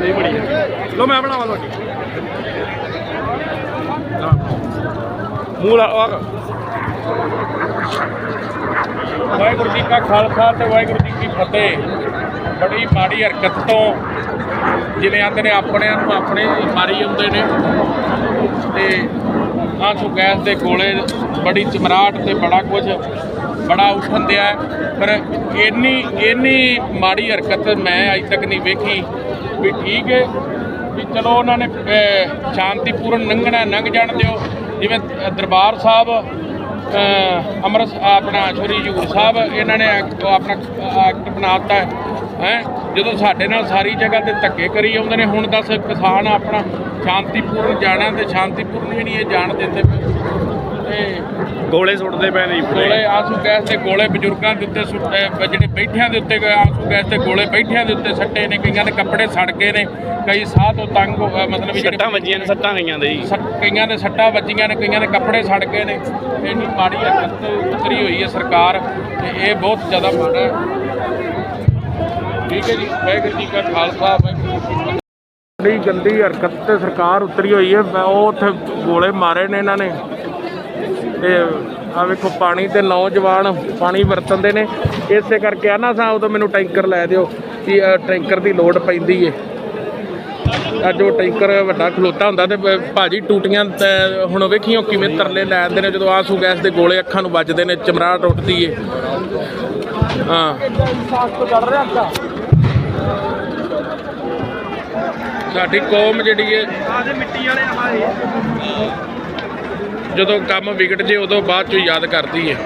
ਨਹੀਂ ਬੜੀ ਲੋ ਮੈਂ ਬਣਾਵਾਂ ਤੁਹਾਡੀ ਹਾਂ। ਮੂੰਹ ਵਾਹਿਗੁਰੂ ਜੀ ਕਾ ਖਾਲਸਾ ਤੇ ਵਾਹਿਗੁਰੂ ਜੀ ਕੀ ਫਤਿਹ। ਬੜੀ ਮਾੜੀ ਹਰਕਤ ਤੋਂ ਜਿਵੇਂ ਆਂਦੇ ਨੇ, ਆਪਣਿਆਂ ਨੂੰ ਆਪਣੇ ਮਾਰੀ ਆਉਂਦੇ ਨੇ। ਤੇ ਆਂਸੂ ਗੈਸ ਦੇ ਗੋਲੇ, ਬੜੀ ਚਮਰਾਟ ਤੇ ਬੜਾ ਕੁਝ, ਬੜਾ ਉਠਣ ਦਿਆ ਪਰ ਇੰਨੀ ਇੰਨੀ ਮਾੜੀ ਹਰਕਤ ਮੈਂ ਅਜੇ ਤੱਕ ਨਹੀਂ ਵੇਖੀ। ਵੀ ਠੀਕ ਹੈ ਵੀ ਚਲੋ ਉਹਨਾਂ ਨੇ ਸ਼ਾਂਤੀਪੂਰਨ ਲੰਘਣਾ ਲੰਘ ਜਾਣ ਦਿਓ। ਜਿਵੇਂ ਦਰਬਾਰ ਸਾਹਿਬ ਅ, ਆਪਣਾ ਸ਼੍ਰੀ ਹਜ਼ੂਰ ਸਾਹਿਬ ਇਹਨਾਂ ਨੇ ਐਕ- ਆਪਣਾ ਐਕਟ ਬਣਾਤਾ ਹੈ। ਜਦੋਂ ਸਾਡੇ ਨਾਲ ਸਾਰੀ ਜਗ੍ਹਾ ਤੇ ਧੱਕੇ ਕਰੀ ਆਉਂਦੇ ਨੇ ਹੁਣ ਦੱਸ ਕਿਸਾਨ ਆਪਣਾ ਸ਼ਾਂਤੀਪੂਰਨ ਜਾਣਾ ਤੇ ਸ਼ਾਂਤੀਪੂਰਨ ਵੀ ਨਹੀਂ ਇਹ ਜਾਣ ਦਿੰਦੇ ਗੋਲੇ ਸੁੱਟਦੇ ਪਏ ਨੇ। ਗੋਲੇ ਆਂਸੂ ਗੈਸ ਦੇ ਗੋਲੇ ਬਜ਼ੁਰਗਾਂ ਦੇ ਉੱਤੇ ਸੁੱਟ- ਜਿਹੜੇ ਬੈਠਿਆਂ ਦੇ ਉੱਤੇ ਆਂਸੂ ਗੈਸ ਦੇ ਗੋਲੇ ਬੈਠਿਆਂ ਦੇ ਉੱਤੇ ਸੱਟੇ ਨੇ ਕਈਆਂ ਦੇ ਕੱਪੜੇ ਸੜ ਗਏ ਨੇ ਕਈ ਸਾਹ ਤੋਂ ਤੰਗ ਮਤਲਬ ਸੱਟਾਂ ਵੱਜੀਆਂ ਨੇ ਸੱਟਾਂ ਗਈਆਂ ਦੇ ਜੀ। ਕਈਆਂ ਦੇ ਸੱਟਾਂ ਵੱਜੀਆਂ ਨੇ ਕਈਆਂ ਦੇ ਕੱਪੜੇ ਸੜ ਗਏ ਨੇ। ਇੰਨੀ ਮਾੜੀ ਹਰਕਤ ਉਤਰੀ ਹੋਈ ਹੈ ਸਰਕਾਰ ਤੇ ਇਹ ਬਹੁਤ ਜ਼ਿਆਦਾ ਮਾੜਾ ਹੈ। ਠੀਕ ਹੈ ਜੀ ਵਾਹਿਗੁਰੂ ਜੀ ਕਾ ਖਾਲਸਾ ਵਾਹਿਗੁਰੂ ਜੀ ਬੜੀ ਗੰਦੀ ਹਰਕਤ ਤੇ ਸਰਕਾਰ ਉਤਰੀ ਹੋਈ ਹੈ ਉਹ ਉੱਥੇ ਗੋਲੇ ਮਾਰੇ ਨੇ ਇਹਨਾਂ ਨੇ। ਤੇ ਆ ਵੇਖੋ ਪਾਣੀ ਤੇ ਨੌਜਵਾਨ ਪਾਣੀ ਵਰਤਦੇ ਨੇ। ਇਸੇ ਕਰਕੇ ਆ ਨਾ ਸਾਂ ਉਦੋਂ ਮੈਨੂੰ ਟੈਂਕਰ ਲੈ ਦਿਓ ਕਿ ਟੈਂਕਰ ਦੀ ਲੋੜ ਪੈਂਦੀ ਏ। ਅੱਜ ਉਹ ਟੈਂਕਰ ਵੱਡਾ ਖਲੋਤਾ ਹੁੰਦਾ ਤੇ ਬ- ਭਾਜੀ ਟੂਟੀਆਂ ਤੇ ਹੁਣ ਵੇਖੀਓ ਕਿਵੇਂ ਤਰਲੇ ਲੈ ਆਉਂਦੇ ਨੇ, ਜਦੋਂ ਆਂਸੂ ਗੈਸ ਦੇ ਗੋਲੇ ਅੱਖਾਂ ਨੂੰ ਵੱਜਦੇ ਨੇ ਚਮੜਾ ਟੁੱਟਦੀ ਏ। ਹਾਂ। ਸਾਡੀ ਕੌਮ ਜਿਹੜੀ ਏ ਮਿੱਟੀ ਵਾਲੇ ਆਏ ਜਦੋਂ ਕੰਮ ਵਿਗੜ ਜੇ ਉਦੋਂ ਬਾਅਦ ਚੋਂ ਯਾਦ ਕਰਦੀ ਹੈ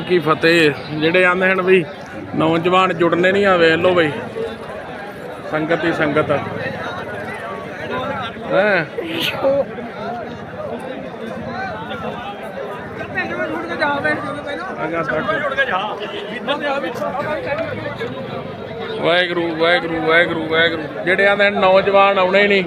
ਕੀ ਫਤਿਹ ਜਿਹੜੇ ਆਂਦੇ ਹਨ ਵੀ ਨੌਜਵਾਨ ਜੁੜਨੇ ਨਹੀਂ ਆ, ਵੇਖ ਲੋ ਬਈ। ਸੰਗਤ ਹੀ ਸੰਗਤ ਹੈ? ਵਾਹਿਗੁਰੂ ਵਾਹਿਗੁਰੂ ਵਾਹਿਗੁਰੂ ਵਾਹਿਗੁਰੂ। ਜਿਹੜੇ ਆਂਦੇ ਹਨ ਨੌਜਵਾਨ ਆਉਣੇ ਨਹੀਂ